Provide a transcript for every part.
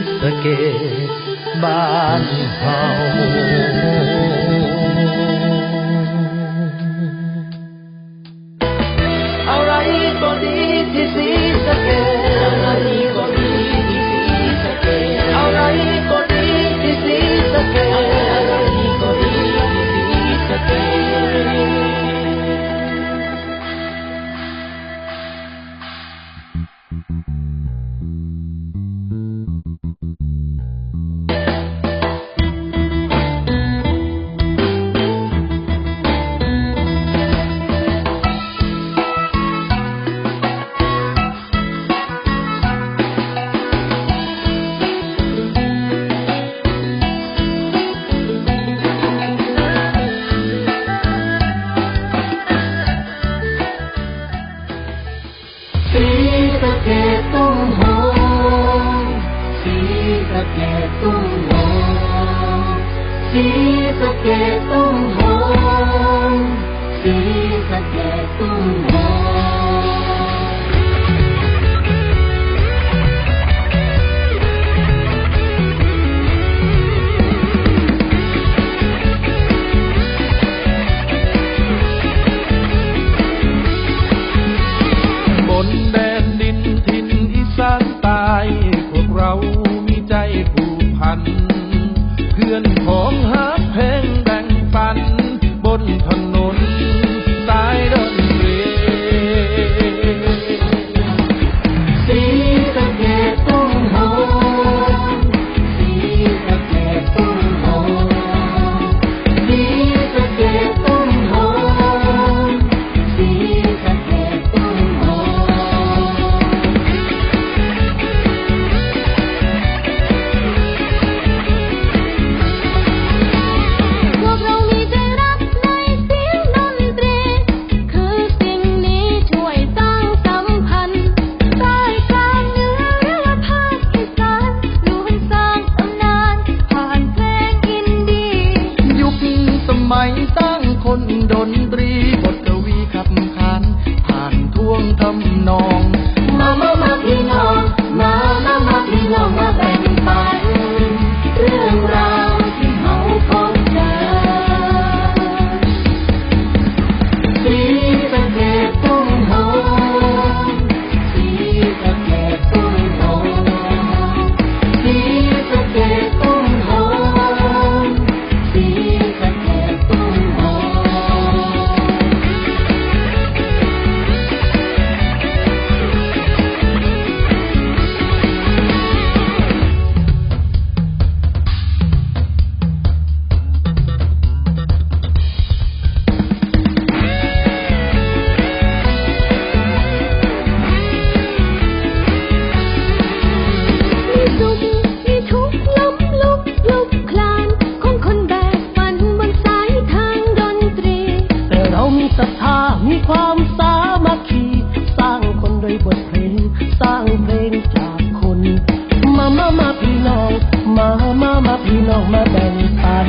Isso é aqui, 东河，是十亿东河。 ที่น้องมาแบ่งปัน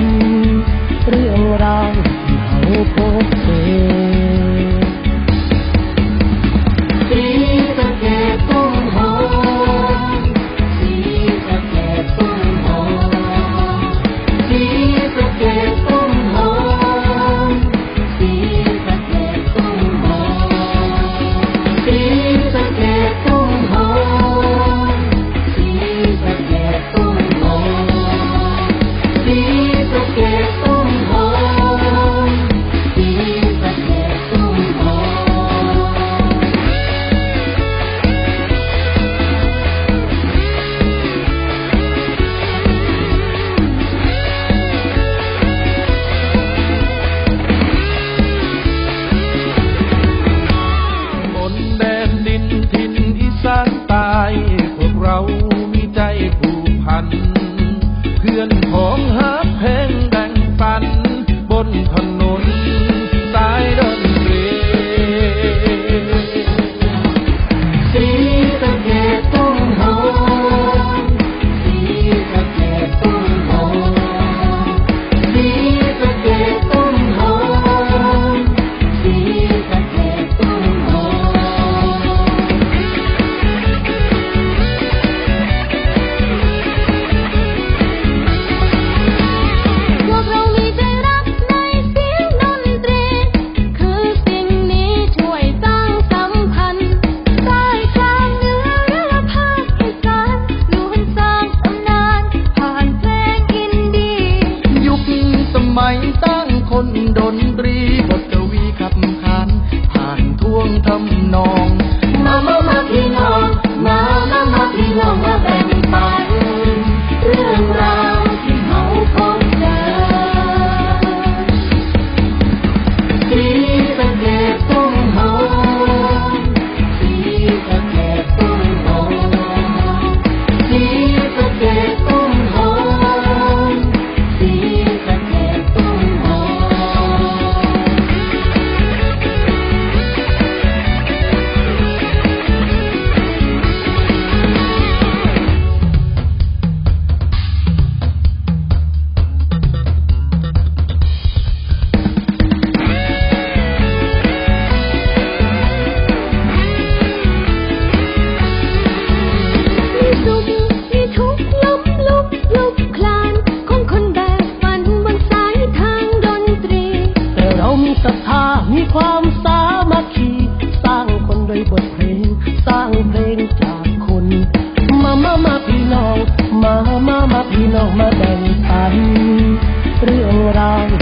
คนโดยบทเพลง สร้างเพลงจากคน มามามาพี่น้อง มามามาพี่น้องมาแบ่งปัน เรื่องราว